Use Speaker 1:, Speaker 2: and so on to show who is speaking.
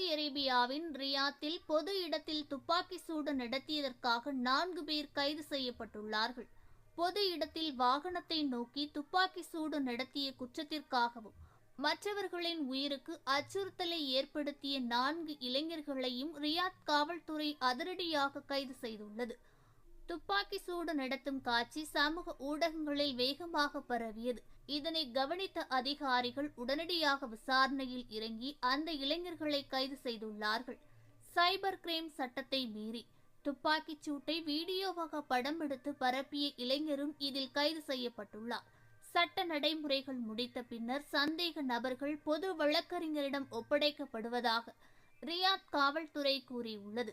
Speaker 1: Saudi அரேபியாவின் ரியாத்தில் பொது இடத்தில் துப்பாக்கி சூடு நடத்தியதற்காக நான்கு பேர் கைது செய்யப்பட்டுள்ளார்கள். பொது இடத்தில் வாகனத்தை நோக்கி துப்பாக்கி சூடு நடத்திய குற்றத்திற்காகவும் மற்றவர்களின் உயிருக்கு அச்சுறுத்தலை ஏற்படுத்திய நான்கு இளைஞர்களையும் ரியாத் காவல்துறை அதிரடியாக கைது செய்துள்ளது. துப்பாக்கி சூடு நடத்தும் காட்சி சமூக ஊடகங்களில் வேகமாக பரவியது. இதனை கவனித்த அதிகாரிகள் உடனடியாக விசாரணையில் இறங்கி அந்த இளைஞர்களை கைது செய்துள்ளார்கள். சைபர் கிரைம் சட்டத்தை மீறி துப்பாக்கிச் சூட்டை வீடியோவாக படம் எடுத்து பரப்பிய இளைஞரும் இதில் கைது செய்யப்பட்டுள்ளார். சட்ட நடைமுறைகள் முடித்த பின்னர் சந்தேக நபர்கள் பொது வழக்கறிஞரிடம் ஒப்படைக்கப்படுவதாக ரியாத் காவல்துறை கூறியுள்ளது.